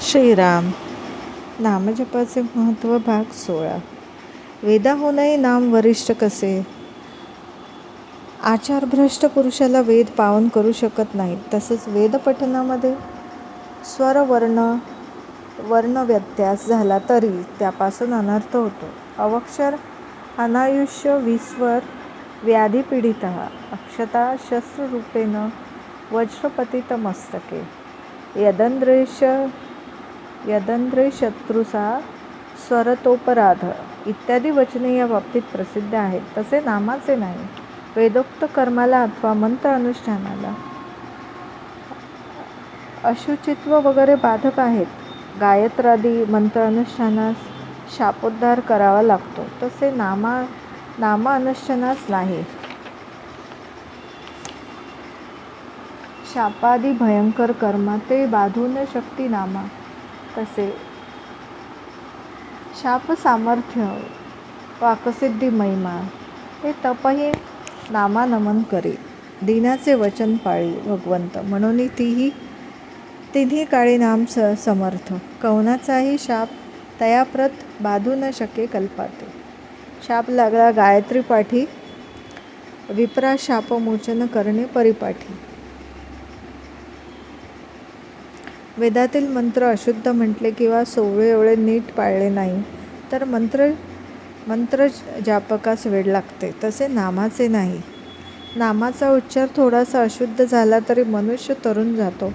श्रीराम. नामजपाचे महत्त्व भाग सोळा. वेदा होऊनही नाम वरिष्ठ कसे? आचारभ्रष्ट पुरुषाला वेद पावन करू शकत नाहीत तसेच वेदपठनामध्ये स्वरवर्ण वर्णव्यत्यास झाला तरी त्यापासून अनर्थ होतो. अवक्षर अनायुष्य विस्वर व्याधीपीडित अक्षता शस्त्ररूपेण वज्रपतितमस्तके. यदंद्रेश यदंद्रे शत्रुसा स्वरतोपराध इत्यादी वचने या बाबतीत प्रसिद्ध आहेत. तसे नामाचे नाही. वेदोक्त कर्माला अथवा मंत्र अनुष्ठानाला अशुचित्व वगैरे बाधक आहेत. गायत्रादी मंत्र अनुष्ठानास शापोद्धार करावा लागतो. तसे नामा नामा अनुष्ठानास नाही. शापादी भयंकर कर्मा ते बाधून शक्ती नामा. तसे. शाप सामर्थ्य वाकसिद्धी महिमा हे तपही नामानमन करे. दिनाचे वचन पाळी भगवंत म्हणून तीही तिन्ही काळी नाम स समर्थ. कवनाचाही शाप तयाप्रत बाधू न शके कल्पाते. शाप लागला गायत्री पाठी विप्रा शापमोचन करणे परिपाठी. वेदातील मंत्र अशुद्ध म्हटले किंवा सोवळे एवढे नीट पाळले नाही तर मंत्र मंत्र जापकास वेळ लागते. तसे नामाचे नाही. नामाचा उच्चार थोडासा अशुद्ध झाला तरी मनुष्य तरुण जातो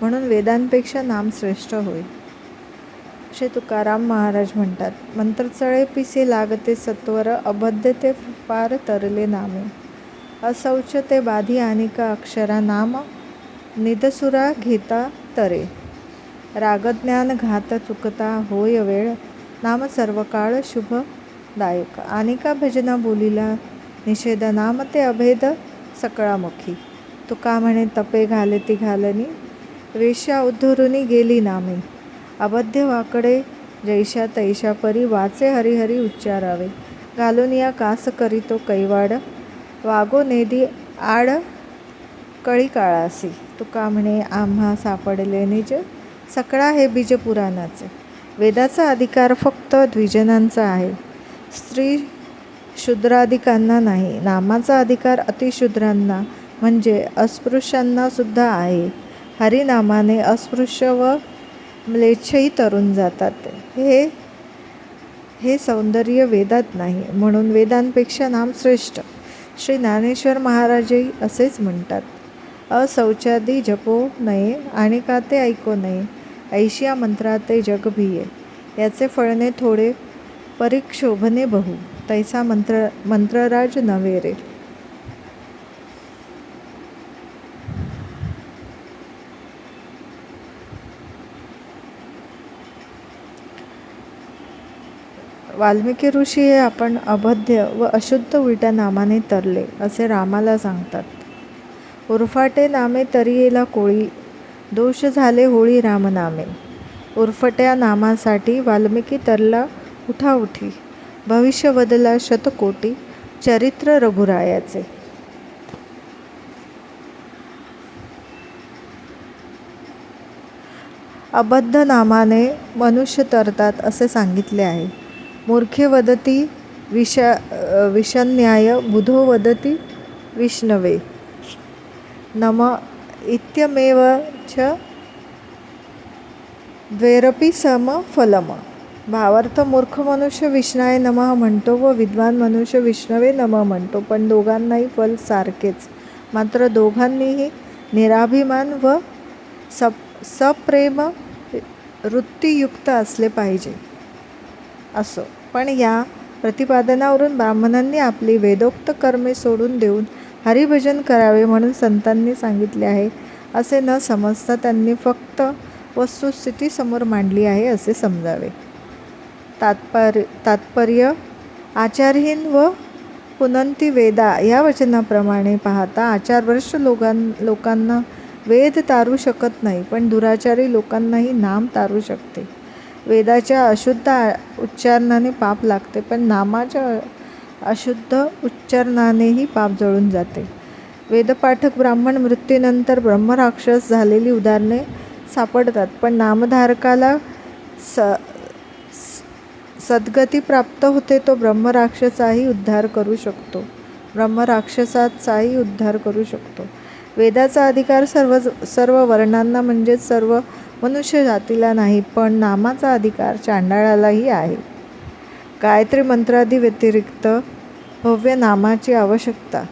म्हणून वेदांपेक्षा नाम श्रेष्ठ होईल असे तुकाराम महाराज म्हणतात मंत्रचळे पिसे लागते सत्वर अबद्ध ते फार तरले नामे. असौच ते बाधी अनिका अक्षरा नाम निदसुरा घेता तरे. रागज्ञान घात चुकता होय वेळ नाम सर्व काळ शुभदायक. अनिका भजना बोलीला निषेध नाम ते अभेद सकळामुखी. तुका म्हणे तपे घाले ती घालनी. वेश्या उद्धुरुनी गेली नामे. अबध्य वाकडे जैशा तैशा परी वाचे हरिहरी उच्चारावे. घालून या कास करीतो कैवाड. वागो नेदी आड कळी काळासी तुका म्हणे आम्हा सापडले निज. सकळा हे बीज पुराणाचे वेदाचा अधिकार फक्त द्विजनांचा आहे. स्त्री शूद्राधिकांना नाही नामाचा अधिकार अतिशूद्रांना म्हणजे अस्पृश्यांना सुद्धा आहे. हरिनामाने अस्पृश्य व म्लेच्छही तरुण जातात. हे हे सौंदर्य वेदात नाही म्हणून वेदांपेक्षा नाम श्रेष्ठ. श्री ज्ञानेश्वर महाराजही असेच म्हणतात. असौचादी जपो नये आणि का ते ऐको नये. ऐशिया मंत्राते जग भिये. याचे फळणे थोडे परिक्षोभने बहु. तैसा मंत्र मंत्रराज नव्हे रे. वाल्मिकी ऋषी हे आपण अभद्य व अशुद्ध उलट्या नामाने तरले असे रामाला सांगतात. उरफाटे नामे तरी येला कोळी दोष झाले होळी रामनामे. उरफट्या नामासाठी वाल्मिकी तरला उठाउठी भविष्य बदला शतकोटी चरित्र रघुरायाचे. अबद्ध नामाने मनुष्य तरतात असे सांगितले आहे. मूर्खे वदती विषा विषन्याय बुधो वदती विष्णवे. नम इत्यमेव च द्वेरपी सम फलम। भावार्थ मूर्ख मनुष्य विष्णाय नमः म्हणतो व विद्वान मनुष्य विष्णवे नमः म्हणतो. पण दोघांनाही फल सारखेच. मात्र दोघांनीही निराभिमान व सप सप्रेम वृत्तीयुक्त असले पाहिजे. असो. पण या प्रतिपादनावरून ब्राह्मणांनी आपली वेदोक्त कर्मे सोडून देऊन हरिभजन करावे म्हणून संतांनी सांगितले आहे. असे न समजता त्यांनी फक्त वस्तुस्थिती समोर मांडली आहे असे समजावे. तात्पर्य तात्पर्य आचारहीन व पुनंती वेदा या वचनाप्रमाणे पाहता आचारवर्ष लोकां लोकांना वेद तारू शकत नाही पण दुराचारी लोकांनाही नाम तारू शकते. वेदाच्या अशुद्ध उच्चारणाने पाप लागते पण नामाच्या अशुद्ध उच्चारणानेही पाप जळून जाते. वेदपाठक ब्राह्मण मृत्यूनंतर ब्रह्मराक्षस झालेली उदाहरणे सापडतात पण नामधारकाला स सद्गती प्राप्त होते तो ब्रह्मराक्षसाही उद्धार करू शकतो. ब्रह्मराक्षसाचाही उद्धार करू शकतो. वेदाचा अधिकार सर्व सर्व वर्णांना म्हणजेच सर्व मनुष्य जातीला नाही पण नामाचा अधिकार चांडाळालाही आहे. गायत्री मंत्रादी व्यतिरिक्त भव्य नामाची आवश्यकता.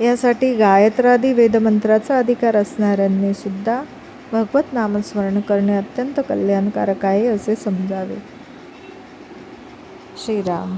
यासाठी गायत्रादी वेदमंत्राचा अधिकार असणाऱ्यांनी सुद्धा भगवत नामस्मरण करणे अत्यंत कल्याणकारक आहे असे समजावे. श्रीराम.